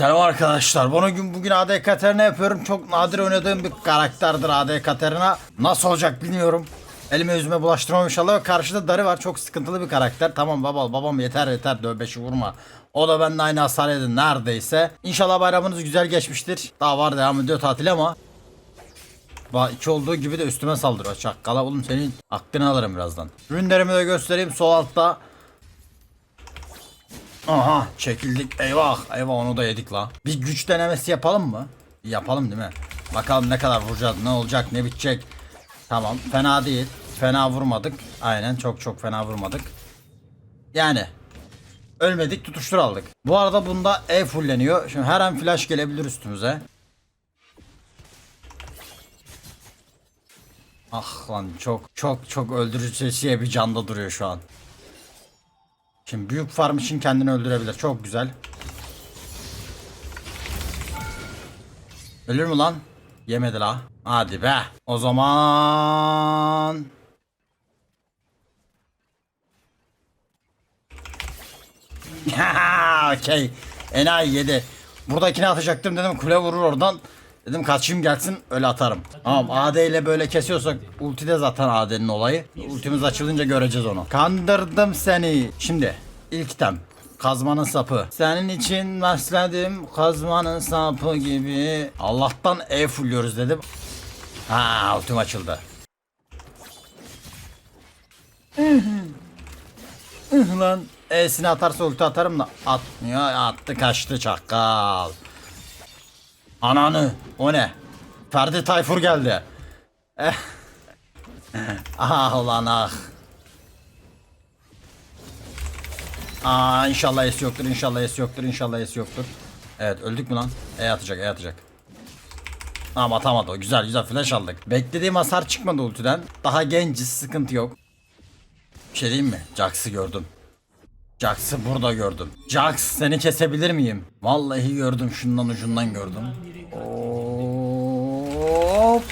Selam arkadaşlar. Bugün bugün AD Katerina yapıyorum. Çok nadir oynadığım bir karakterdir AD Katerina. Nasıl olacak bilmiyorum. Elime yüzüme bulaştırmam inşallah. Karşıda Darı var. Çok sıkıntılı bir karakter. Tamam baba babam yeter yeter dövbeşi vurma. O da benden aynı hasar yedi neredeyse. İnşallah bayramınız güzel geçmiştir. Daha var devam ediyor tatil ama. Bak iki olduğu gibi de üstüme saldırıyor. Çakkala oğlum senin aklını alırım birazdan. Ürünlerimi de göstereyim sol altta. Aha çekildik eyvah eyvah onu da yedik la. Bir güç denemesi yapalım mı? Yapalım değil mi? Bakalım ne kadar vuracağız ne olacak ne bitecek. Tamam fena değil. Fena vurmadık. Aynen çok çok fena vurmadık. Yani ölmedik tutuştur aldık. Bu arada bunda E fulleniyor. Şimdi her an flash gelebilir üstümüze. Ah lan çok çok çok öldürücüye bir canda duruyor şu an. Şimdi büyük farm için kendini öldürebilir. Çok güzel. Ölür mü lan? Yemedi la. Hadi be. O zaman... Okey. Enayi yedi. Buradakini atacaktım dedim kule vurur oradan. Dedim kaçayım gelsin öyle atarım. Tamam AD ile böyle kesiyorsak ulti de zaten AD'nin olayı. Ultimiz açılınca göreceğiz onu. Kandırdım seni. Şimdi ilk item. Kazmanın sapı. Senin için besledim kazmanın sapı gibi. Allah'tan E fulluyoruz dedim. Ha ultim açıldı. Lan E'sini atarsa ulti atarım da atmıyor attı kaçtı çakal. Ananı o ne? Ferdi Tayfur geldi. Eh. ah ulan ah. Aa inşallah es yoktur inşallah es yoktur inşallah es yoktur. Evet öldük mü lan? E atacak E atacak. Ama atamadı o güzel güzel flash aldık. Beklediğim hasar çıkmadı ultiden. Daha genciz sıkıntı yok. Bir şey diyeyim mi? Jax'ı gördüm. Jax'ı burada gördüm. Jax seni kesebilir miyim? Vallahi gördüm şundan ucundan gördüm. Hop.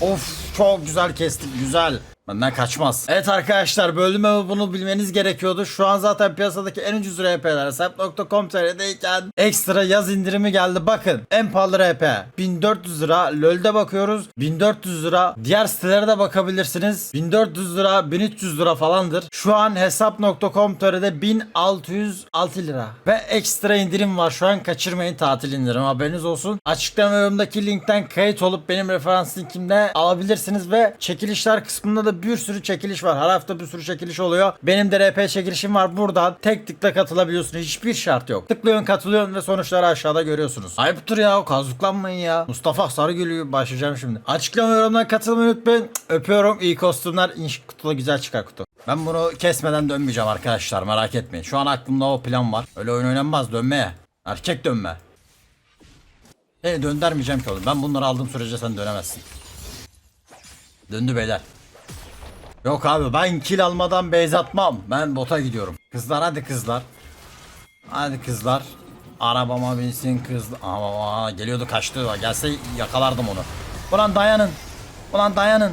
Of çok güzel kestik güzel. Benden kaçmaz. Evet arkadaşlar bölüme bunu bilmeniz gerekiyordu. Şu an zaten piyasadaki en ucuz RP'ler hesap.com.tr'deyken ekstra yaz indirimi geldi. Bakın en pahalı RP 1400 lira. LoL'de bakıyoruz 1400 lira. Diğer sitelere de bakabilirsiniz. 1400 lira 1300 lira falandır. Şu an hesap.com.tr'de 1606 lira. Ve ekstra indirim var. Şu an kaçırmayın tatil indirim haberiniz olsun. Açıklama yorumdaki linkten kayıt olup benim referans linkimde alabilirsiniz ve çekilişler kısmında da bir sürü çekiliş var. Her hafta bir sürü çekiliş oluyor. Benim de RP çekilişim var. Buradan tek tıkla katılabiliyorsun. Hiçbir şart yok. Tıklıyorsun katılıyorsun ve sonuçları aşağıda görüyorsunuz. Ayıptır ya. Kazıklanmayın ya. Mustafa Sarıgül'ü başlayacağım şimdi. Açıklama yorumdan katılmayı unutmayın. Öpüyorum. İyi kostümler. İnş kutulu güzel çıkar kutu. Ben bunu kesmeden dönmeyeceğim arkadaşlar. Merak etmeyin. Şu an aklımda o plan var. Öyle oyun oynanmaz dönmeye. Erkek dönme. Seni döndürmeyeceğim ki oğlum. Ben bunları aldığım sürece sen dönemezsin. Döndü beyler. Yok abi ben kill almadan base atmam. Ben bota gidiyorum. Kızlar hadi kızlar. Hadi kızlar. Arabama binsin kız. Aa, geliyordu kaçtı. Gelse yakalardım onu. Ulan dayanın. Ulan dayanın.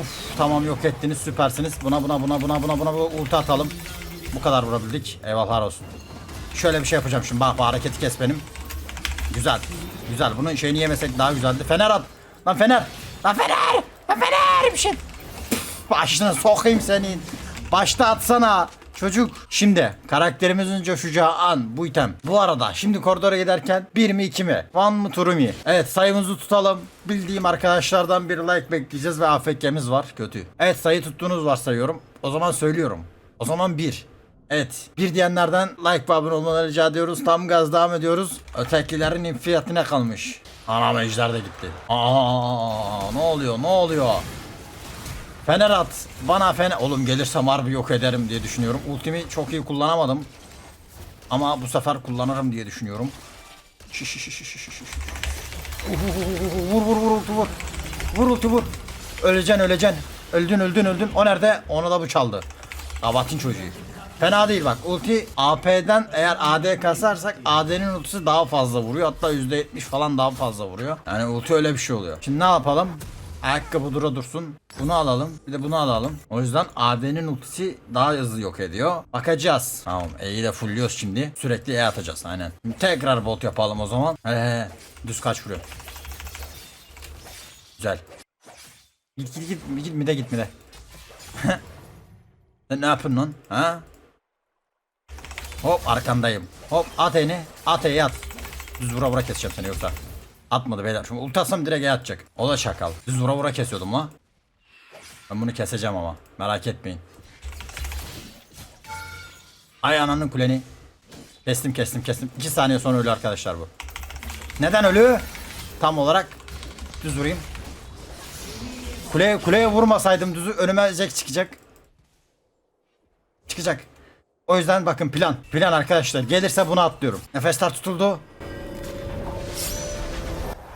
Uf tamam yok ettiniz süpersiniz. Buna buna buna buna buna buna bu ulti atalım. Bu kadar vurabildik. Eyvallah olsun. Şöyle bir şey yapacağım şimdi. Bak bu hareketi kes benim. Güzel. Güzel. Bunun şeyini yemesek daha güzeldi. Fener at. Lan Fener. Lan Fener. Lan Fener. Bir şey. Başına sokayım senin. Başta atsana. Çocuk. Şimdi karakterimizin coşacağı an bu item. Bu arada şimdi koridora giderken bir mi iki mi? One mı turu mu? Evet sayımızı tutalım. Bildiğim arkadaşlardan bir like bekleyeceğiz ve AFK'miz var. Kötü. Evet sayı tuttuğunuz varsayıyorum. O zaman söylüyorum. O zaman bir. Evet. Bir diyenlerden like ve abone olmaları rica ediyoruz. Tam gaz devam ediyoruz. Ötekilerin infiyatına kalmış. Anam ejder de gitti. Aa, ne oluyor ne oluyor? Fener at. Bana fener... Oğlum gelirsem harbi yok ederim diye düşünüyorum. Ultimi çok iyi kullanamadım. Ama bu sefer kullanırım diye düşünüyorum. Şiş, şiş, şiş, şiş, şiş. Vur vur vur ulti vur. Vur ulti vur. Öleceksin öleceksin. Öldün öldün öldün. O nerede? Onu da bu çaldı. Abatın çocuğu. Fena değil bak. Ulti AP'den eğer AD kasarsak AD'nin ultisi daha fazla vuruyor. Hatta %70 falan daha fazla vuruyor. Yani ulti öyle bir şey oluyor. Şimdi ne yapalım? Ayakkabı dura dursun. Bunu alalım. Bir de bunu alalım. O yüzden AD'nin ultisi daha hızlı yok ediyor. Bakacağız. Tamam E'yi de fullliyoruz şimdi. Sürekli E atacağız aynen. Tekrar bot yapalım o zaman. He. Düz kaç vuruyor. Güzel. Git git git git mi de git mi de. Sen ne yapıyorsun lan? Ha? Hop arkandayım. Hop at eni. At E'yi at. Düz vura vura keseceğim seni yoksa. Atmadı beyler. Şimdi ulti atsam direkt E atacak. O da şakal. Düz vura vura kesiyordum la. Ben bunu keseceğim ama. Merak etmeyin. Ay ananın kuleni. Kestim kestim kestim. 2 saniye sonra ölü arkadaşlar bu. Neden ölü? Tam olarak düz vurayım. Kuleye, kuleye vurmasaydım düzü önüme zek çıkacak. Çıkacak. O yüzden bakın plan. Plan arkadaşlar. Gelirse bunu atlıyorum. Nefesler tutuldu.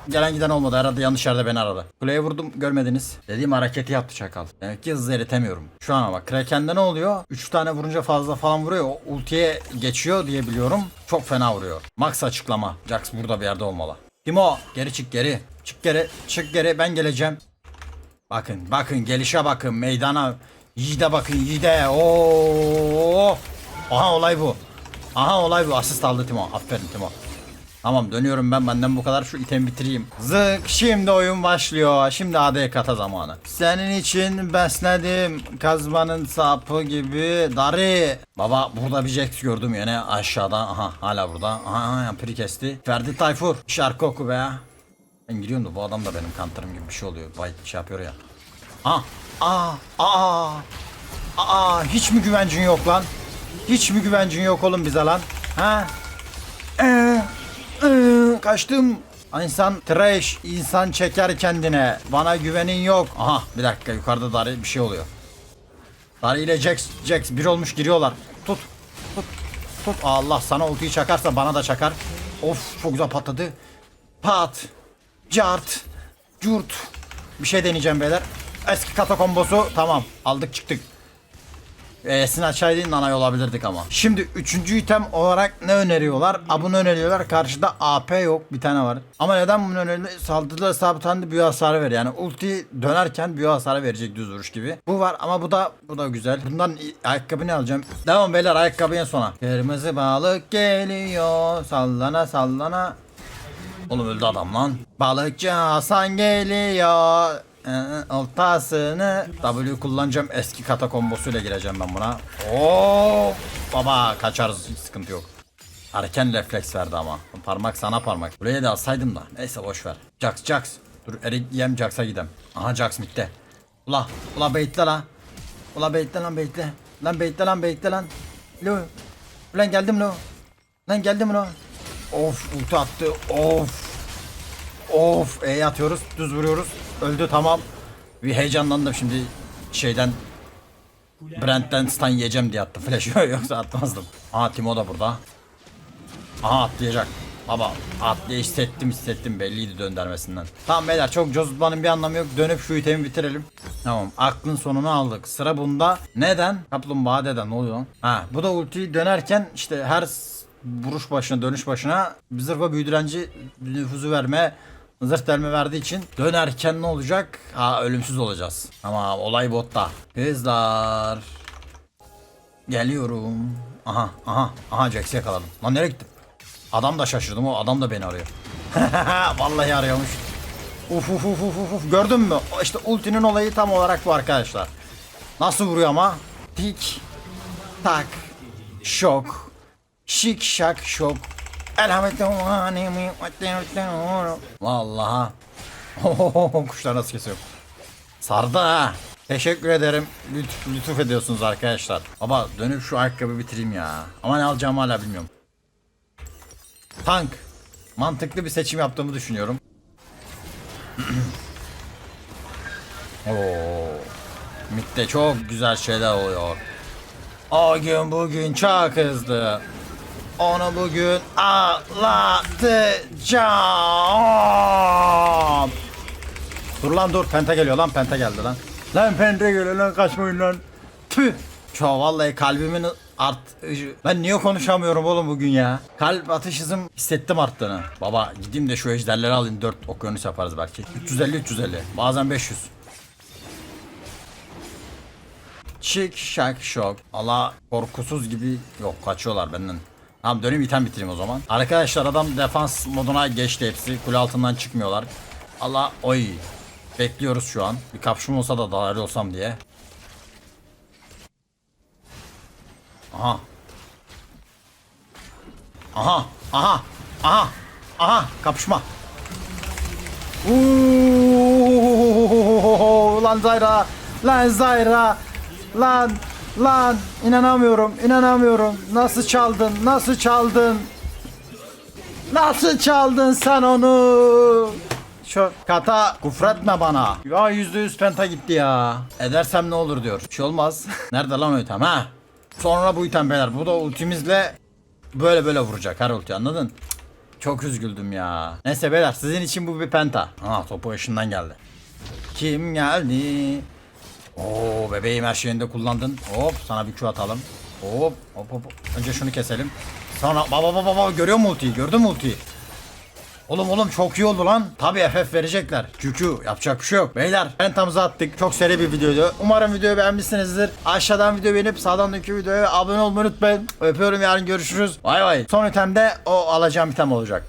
Gelen giden olmadı. Aradı yanlış yerde beni aradı. Kuleye vurdum görmediniz. Dediğim hareketi yaptı çakal. Demek ki hızlı eritemiyorum. Şu an bak Kraken'de ne oluyor? 3 tane vurunca fazla falan vuruyor. O ultiye geçiyor diye biliyorum. Çok fena vuruyor. Max açıklama. Jax burada bir yerde olmalı. Timo geri çık geri. Çık geri. Çık geri ben geleceğim. Bakın bakın gelişe bakın meydana. Yiğide bakın yiğide. Oo. Aha olay bu. Aha olay bu. Asist aldı Timo. Aferin Timo. Tamam dönüyorum ben benden bu kadar şu itemi bitireyim. Zık şimdi oyun başlıyor. Şimdi AD kata zamanı. Senin için besledim kazmanın sapı gibi darı. Baba burada bir Jax gördüm yine aşağıda. Aha hala burada. Aha, piri kesti. Ferdi Tayfur şarkı oku be. Ben giriyorum da bu adam da benim kantarım gibi bir şey oluyor. Vay şey yapıyor ya. Ah, aa, aa, aa, hiç mi güvencin yok lan? Hiç mi güvencin yok oğlum bize lan? Ha? Kaçtım. İnsan trash, insan çeker kendine. Bana güvenin yok. Aha bir dakika yukarıda Dari bir şey oluyor. Dari ile Jax, Jax bir olmuş giriyorlar. Tut, tut, tut. Allah sana ultiyi çakarsa bana da çakar. Of çok güzel patladı. Pat, cart, curt. Bir şey deneyeceğim beyler. Eski kata kombosu tamam aldık çıktık. E'sini açaydın nanay olabilirdik ama. Şimdi üçüncü item olarak ne öneriyorlar? A bunu öneriyorlar. Karşıda AP yok. Bir tane var. Ama neden bunu öneriyorlar? Saldırıda sabit halinde büyü hasarı ver. Yani ulti dönerken büyü hasarı verecek düz vuruş gibi. Bu var ama bu da bu da güzel. Bundan ayakkabı ne alacağım? Devam beyler ayakkabı en sona. Kırmızı balık geliyor. Sallana sallana. Oğlum öldü adam lan. Balıkçı Hasan geliyor. Ee, Oltasını W kullanacağım. Eski kata kombosuyla gireceğim ben buna. Oo baba kaçarız hiç sıkıntı yok. Erken refleks verdi ama. Parmak sana parmak. Buraya da alsaydım da. Neyse boş ver. Jax Jax. Dur erik yem Jax'a gidem. Aha Jax bitti. Ula ula baitle la. Ula baitle lan baitle. Lan baitle lan baitle lan. Lo. Ulan geldim lo. Lan geldim lo. Of ulti attı. Of. Of E atıyoruz. Düz vuruyoruz. Öldü tamam. Bir heyecanlandım şimdi şeyden Brent'ten stun yiyeceğim diye attım flash yoksa atmazdım. Aha Timo da burada. Aha atlayacak. Baba atlaya hissettim hissettim belliydi döndürmesinden. Tamam beyler çok cozutmanın bir anlamı yok. Dönüp şu itemi bitirelim. Tamam aklın sonunu aldık. Sıra bunda. Neden? Kaplumbağa deden ne oluyor? Ha bu da ultiyi dönerken işte her vuruş başına dönüş başına bir zırva büyüdürenci nüfuzu verme zırh delme verdiği için dönerken ne olacak? Ha ölümsüz olacağız. Ama olay botta. Kızlar. Geliyorum. Aha aha aha Jax'i yakaladım. Lan nereye gittim? Adam da şaşırdım o adam da beni arıyor. Vallahi arıyormuş. Uf uf uf uf uf, gördün mü? İşte ultinin olayı tam olarak bu arkadaşlar. Nasıl vuruyor ama? Tik tak şok şik şak şok Elhamdülillah Vallahi Kuşlar nasıl kesiyor? Sardı ha. Teşekkür ederim. Lütuf, lütuf ediyorsunuz arkadaşlar. Baba dönüp şu ayakkabı bitireyim ya. Ama ne alacağımı hala bilmiyorum. Tank. Mantıklı bir seçim yaptığımı düşünüyorum. Oo. Mitte çok güzel şeyler oluyor. O gün bugün çok hızlı. Onu bugün ağlatacağım. Dur lan dur penta geliyor lan penta geldi lan. Lan penta geliyor lan kaçmayın lan. Tüh. Çok vallahi kalbimin art ben niye konuşamıyorum oğlum bugün ya? Kalp atış hızım hissettim arttığını. Baba gideyim de şu ejderleri alayım 4 okyanus yaparız belki. 350 350 bazen 500. Çık şak şok. Allah korkusuz gibi yok kaçıyorlar benden. Tamam döneyim item bitireyim o zaman. Arkadaşlar adam defans moduna geçti hepsi. Kule altından çıkmıyorlar. Allah oy. Bekliyoruz şu an. Bir kapşım olsa da dahil olsam diye. Aha. Aha. Aha. Aha. Aha. Kapışma. Uuu, lan Zayra. Lan Zayra. Lan. Lan. İnanamıyorum. inanamıyorum. Nasıl çaldın? Nasıl çaldın? Nasıl çaldın sen onu? Şu kata kufretme bana. Ya yüzde yüz penta gitti ya. Edersem ne olur diyor. Bir şey olmaz. Nerede lan o item ha? Sonra bu item beyler. Bu da ultimizle böyle böyle vuracak her ulti anladın? Çok üzgüldüm ya. Neyse beyler sizin için bu bir penta. Ha topu ışından geldi. Kim geldi? Oo bebeğim her şeyinde kullandın. Hop sana bir Q atalım. Hop hop hop. Önce şunu keselim. Sonra baba baba baba görüyor mu ultiyi? Gördün mü ultiyi? Oğlum oğlum çok iyi oldu lan. Tabi FF verecekler. QQ yapacak bir şey yok. Beyler pentamızı attık. Çok seri bir videoydu. Umarım videoyu beğenmişsinizdir. Aşağıdan video beğenip sağdan dönkü videoya abone olmayı unutmayın. Öpüyorum yarın görüşürüz. Vay vay. Son itemde o alacağım item olacaktı.